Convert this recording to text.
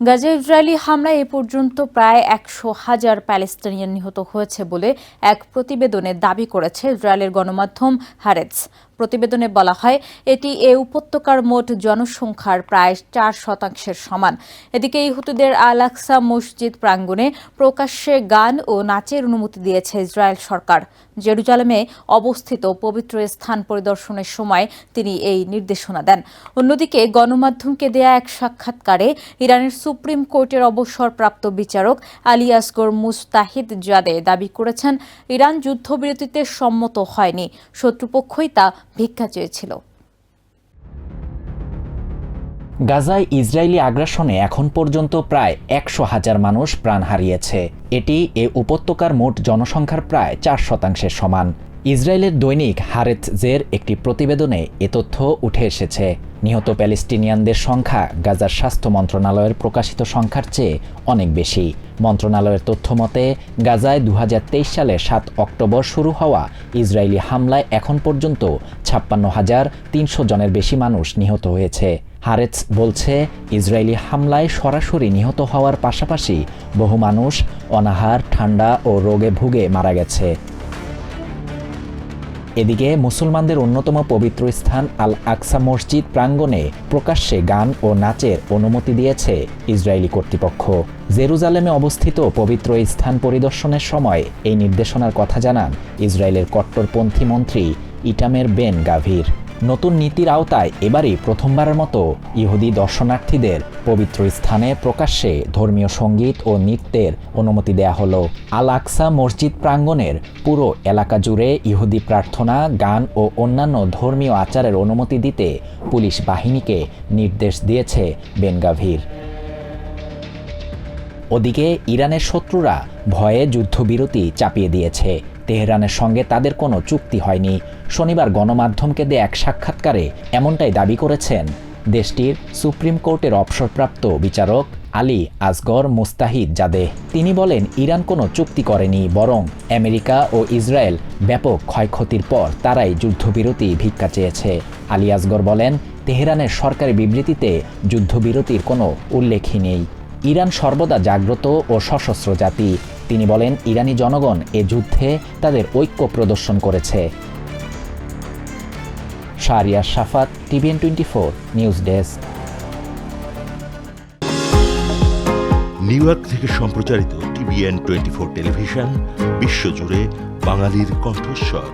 Gaza Israeli হামলায় এ পর্যন্ত প্রায় একশো হাজার প্যালেস্টিনিয়ান নিহত হয়েছে বলে এক প্রতিবেদনে দাবি করেছে ইসরায়েলের গণমাধ্যম হারেটস। প্রতিবেদনে বলা হয়, এটি এ উপত্যকার মোট জনসংখ্যার প্রায় চার শতাংশের সমান। এদিকে ইহুদিদের আল আকসা মসজিদ প্রাঙ্গণে প্রকাশ্যে গান ও নাচের অনুমতি দিয়েছে ইসরায়েল সরকার। জেরুজালেমে অবস্থিত পবিত্র স্থান পরিদর্শনের সময় তিনি এই নির্দেশনা দেন। অন্যদিকে গণমাধ্যমকে দেয়া এক সাক্ষাৎকারে ইরানের সুপ্রিম কোর্টের অবসরপ্রাপ্ত বিচারক আলী আসগর মুস্তাহিদ জাদে দাবি করেছেন, ইরান যুদ্ধবিরতিতে সম্মত হয়নি। শত্রুপক্ষই তা ভিক্ষা চেয়েছিল। গাজায় ইসরায়েলি আগ্রাসনে এখন পর্যন্ত প্রায় একশো হাজার মানুষ প্রাণ হারিয়েছে। এটি এ উপত্যকার মোট জনসংখ্যার প্রায় চার শতাংশের সমান। ইসরায়েলের দৈনিক হারেতজের একটি প্রতিবেদনে এ তথ্য উঠে এসেছে। নিহত প্যালেস্টিনিয়ানদের সংখ্যা গাজার স্বাস্থ্য মন্ত্রণালয়ের প্রকাশিত সংখ্যার চেয়ে অনেক বেশি। মন্ত্রণালয়ের তথ্য মতে, গাজায় দু হাজার তেইশ সালে সাত অক্টোবর শুরু হওয়া ইসরায়েলি হামলায় এখন পর্যন্ত ছাপ্পান্ন হাজার তিনশো জনের বেশি মানুষ নিহত হয়েছে। হারেতস বলছে, ইসরায়েলি হামলায় সরাসরি নিহত হওয়ার পাশাপাশি বহু মানুষ অনাহার, ঠান্ডা ও রোগে ভুগে মারা গেছে। এদিকে মুসলমানদের অন্যতম পবিত্র স্থান আল আকসা মসজিদ প্রাঙ্গণে প্রকাশ্যে গান ও নাচের অনুমতি দিয়েছে ইসরায়েলি কর্তৃপক্ষ। জেরুজালেমে অবস্থিত পবিত্র স্থান পরিদর্শনের সময় এই নির্দেশনার কথা জানান ইসরায়েলের কট্টরপন্থী মন্ত্রী ইটামের বেন গাভীর। নতুন নীতির আওতায় এবারই প্রথমবারের মতো ইহুদি দর্শনার্থীদের পবিত্র স্থানে প্রকাশ্যে ধর্মীয় সংগীত ও নৃত্যের অনুমতি দেয়া হলো। আল আকসা মসজিদ প্রাঙ্গণের পুরো এলাকা জুড়ে ইহুদি প্রার্থনা, গান ও অন্যান্য ধর্মীয় আচারের অনুমতি দিতে পুলিশ বাহিনীকে নির্দেশ দিয়েছে বেনগাভীর। ওদিকে ইরানের শত্রুরা ভয়ে যুদ্ধবিরতি চাপিয়ে দিয়েছে। তেহরানের সঙ্গে তাদের কোনো চুক্তি হয়নি। শনিবার গণমাধ্যমকে দেয়া এক সাক্ষাৎকারে এমনটাই দাবি করেছেন দেশটির সুপ্রিম কোর্টের অবসরপ্রাপ্ত বিচারক আলী আসগর মুস্তাহিদ জাদে। তিনি বলেন, ইরান কোনো চুক্তি করেনি, বরং আমেরিকা ও ইসরায়েল ব্যাপক ক্ষয়ক্ষতির পর তারাই যুদ্ধবিরতি ভিক্ষা চেয়েছে। আলী আসগর বলেন, তেহরানের সরকারি বিবৃতিতে যুদ্ধবিরতির কোনো উল্লেখই নেই। ইরান সর্বদা জাগ্রত ও সশস্ত্র জাতি। তিনি বলেন, ইরানি জনগণ এ যুদ্ধে তাদের ঐক্য প্রদর্শন করেছে। Shariya Shafat, TVN twenty four, news desk. New York থেকে সম্প্রচারিত টিভিএন টোয়েন্টি ফোর টেলিভিশন, বিশ্বজুড়ে বাঙালির কণ্ঠস্বর।